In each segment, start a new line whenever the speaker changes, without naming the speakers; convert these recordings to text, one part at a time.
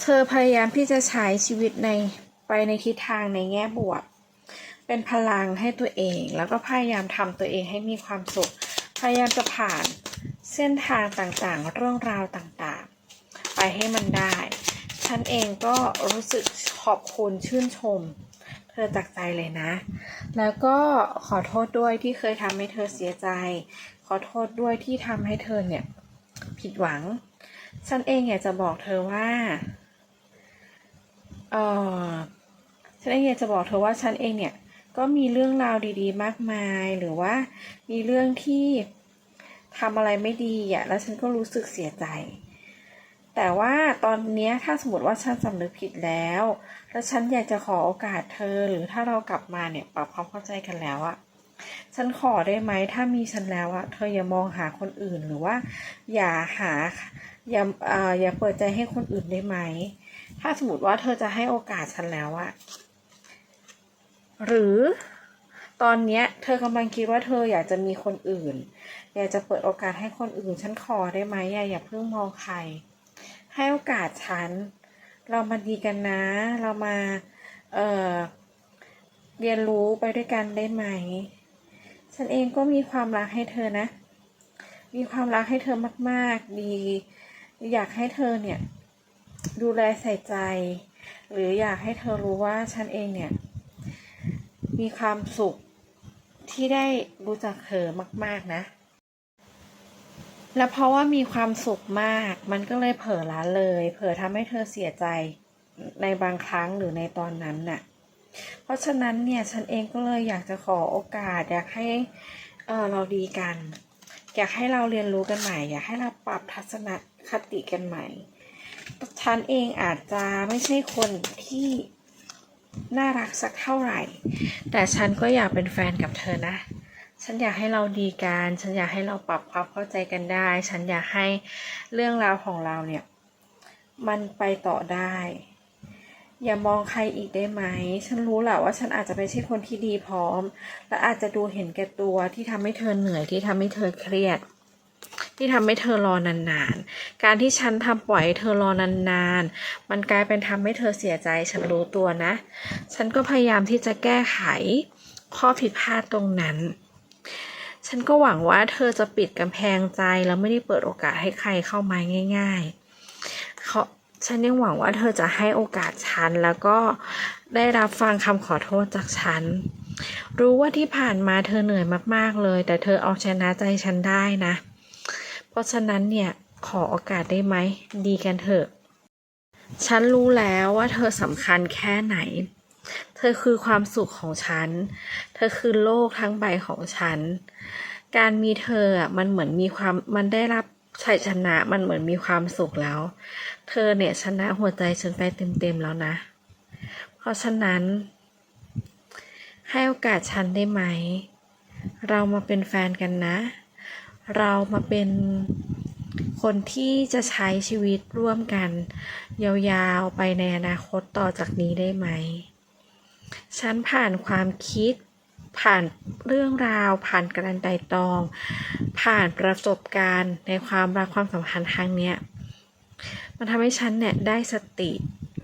เธอพยายามที่จะใช้ชีวิตในไปในทิศทางในแง่บวก เป็นพลังให้ตัวเอง แล้วก็พยายามทำตัวเองให้มีความสุข พยายามจะผ่านเส้นทางต่างๆ เรื่องราวต่างๆ ไปให้มันได้ ฉันเองก็รู้สึกขอบคุณชื่นชม เธอจากใจเลยนะ แล้วก็ขอโทษด้วยที่เคยทำให้เธอเสียใจ ขอโทษด้วยที่ทำให้เธอเนี่ยผิดหวัง ฉันเองอยากจะบอกเธอว่า เออฉันเองอยากจะบอกเธอว่าฉันเองเนี่ยก็มีเรื่องราวดีๆ มากมายหรือว่ามีเรื่องที่ทำอะไรไม่ดีอะแล้วฉันก็รู้สึกเสียใจ แต่ว่าตอนนี้ถ้าสมมติว่าฉันสำนึกผิดแล้ว แล้วฉันอยากจะขอโอกาสเธอหรือถ้าเรากลับมาเนี่ยปรับความเข้าใจกันแล้วอะฉันขอได้ไหมถ้ามีฉันแล้วอะเธออย่ามองหาคนอื่นหรือว่า อย่าหาอย่าเอออย่าเปิดใจให้คนอื่นได้ไหม ถ้าสมมติว่าเธอจะให้โอกาสฉันแล้วอะหรือตอนเนี้ย เธอกำลังคิดว่าเธออยากจะมีคนอื่น อยากจะเปิดโอกาสให้คนอื่น ฉันขอได้ไหมอย่าอย่าเพิ่งมองใคร ให้โอกาสฉัน เรามาดีกันนะ เรามาเอ่อเรียนรู้ไปด้วยกันได้ไหม ฉันเองก็มีความรักให้เธอนะ มีความรักให้เธอมาก ๆ ดี อยากให้เธอเนี่ย ดูแลใส่ใจ หรืออยากให้เธอรู้ว่าฉันเองเนี่ย มีความสุขที่ได้รู้จักเธอมาก ๆ นะ และเพราะว่ามีความสุขมาก มันก็เลยเผลอละเลย เผลอทำให้เธอเสียใจในบางครั้งหรือในตอนนั้นน่ะ เพราะฉะนั้นเนี่ยฉันเองก็เลยอยากจะขอโอกาส อยากให้เออเราดีกัน อยากให้เราเรียนรู้กันใหม่ อยากให้เราปรับทัศนคติกันใหม่ ฉันเองอาจจะไม่ใช่คนที่น่ารักสักเท่าไหร่ แต่ฉันก็อยากเป็นแฟนกับเธอนะ ฉันอยากให้เราดีกัน ฉันอยากให้เราปรับความเข้าใจกันได้ ฉันอยากให้เรื่องราวของเราเนี่ย มันไปต่อได้ อย่ามองใครอีกได้ไหม ฉันรู้แหละว่าฉันอาจจะไม่ใช่คนที่ดีพร้อม และอาจจะดูเห็นแก่ตัวที่ทำให้เธอเหนื่อยที่ทำให้เธอเครียด ที่ทำให้เธอรอนานๆ การที่ฉันทำปล่อยให้เธอรอนานๆ มันกลายเป็นทำให้เธอเสียใจ ฉันรู้ตัวนะ ฉันก็พยายามที่จะแก้ไขข้อผิดพลาดตรงนั้น ฉันก็หวังว่าเธอจะปิดกำแพงใจแล้วไม่ได้เปิดโอกาสให้ใครเข้ามาง่ายๆเขาฉันยังหวังว่าเธอจะให้โอกาสฉันแล้วก็ได้รับฟังคำขอโทษจากฉัน รู้ว่าที่ผ่านมาเธอเหนื่อยมากๆเลย แต่เธอเอาชนะใจฉันได้นะ ราะฉะนั้นเนี่ยขอโอกาสได้ไหม ดีกันเถอะ ฉันรู้แล้วว่าเธอสำคัญแค่ไหน เธอคือความสุขของฉัน เธอคือโลกทั้งใบของฉัน การมีเธออะมันเหมือนมีความมันได้รับชัยชนะ มันเหมือนมีความสุขแล้ว เธอเนี่ยชนะหัวใจฉันไปเต็มๆแล้วนะ เพราะฉะนั้น ให้โอกาสฉันได้ไหม เรามาเป็นแฟนกันนะ เรามาเป็นคนที่จะใช้ชีวิตร่วมกัน ยาวๆไปในอนาคตต่อจากนี้ได้ไหม ฉันผ่านความคิด ผ่านเรื่องราว ผ่านการไต่ตอง ผ่านประสบการณ์ในความรักความสัมพันธ์ครั้งเนี้ยมันทำให้ฉันเนี่ยได้สติ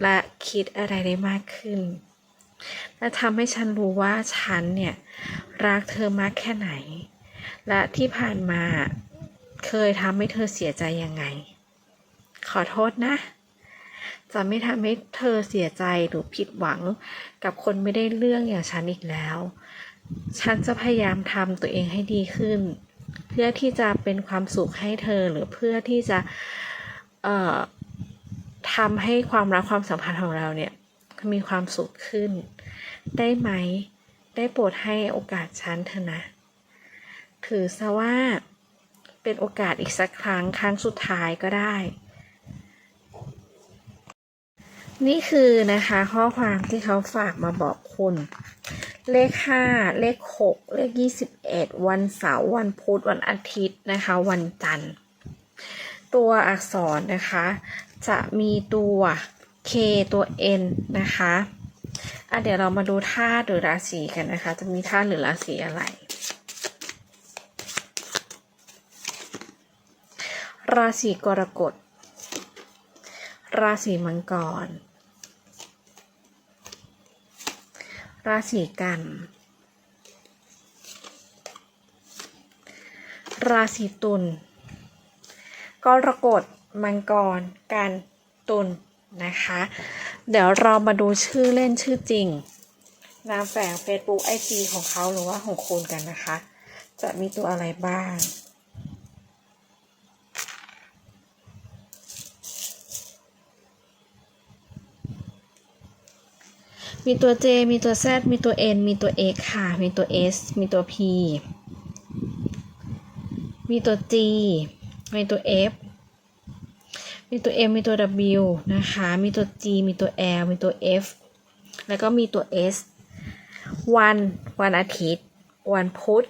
และคิดอะไรได้มากขึ้น และทำให้ฉันรู้ว่าฉันเนี่ยรักเธอมากแค่ไหน และที่ผ่านมาเคยทำให้เธอเสียใจยังไง ขอโทษนะ จะไม่ทำให้เธอเสียใจหรือผิดหวังกับคนไม่ได้เรื่องอย่างฉันอีกแล้ว ฉันจะพยายามทำตัวเองให้ดีขึ้น เพื่อที่จะเป็นความสุขให้เธอหรือเพื่อที่จะเอ่อทำให้ความรักความสัมพันธ์ของเราเนี่ยมีความสุขขึ้น ได้ไหม ได้โปรดให้โอกาสฉันเถอะนะ ถือซะว่าเป็นโอกาสอีกสักครั้งครั้งสุดท้ายก็ได้ นี่คือนะคะข้อความที่เขาฝากมาบอกคุณ เลขห้าเลขหกเลขยี่สิบเอ็ดวันเสาร์วันพุธวันอาทิตย์นะคะ วันจันทร์ ตัวอักษรนะคะ จะมีตัว K ตัว N นะคะอะเดี๋ยวเรามาดูธาตุหรือราศีกันนะคะ จะมีธาตุหรือราศีอะไร ราศีกรกฎ ราศีมังกร ราศีกัน ราศีตุล กรกฎ มังกร กัน ตุล นะคะ เดี๋ยวเรามาดูชื่อเล่นชื่อจริง นามแฝง Facebook IG ของเขาหรือว่าของคุณกันนะคะ จะมีตัวอะไรบ้าง มีตัว J มีตัว Z มีตัว N มีตัว X ค่ะ มีตัว S มีตัว P มีตัว G มีตัว F มีตัว M มีตัว W นะคะ มีตัว G มีตัว L มีตัว F แล้วก็มีตัว S วัน วันอาทิตย์ วันพุธ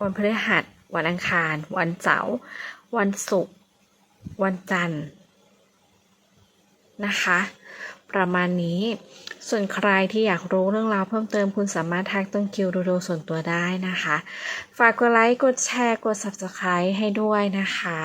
วันพฤหัส วันอังคาร วันเสาร์ วันศุกร์ วันจันทร์ นะคะ ประมาณนี้ ส่วนใครที่อยากรู้เรื่องราวเพิ่มเติมคุณสามารถทักต้นคิวดูดูส่วนตัวได้นะคะ ฝากกดไลค์ กดแชร์ กด subscribe ให้ด้วยนะคะ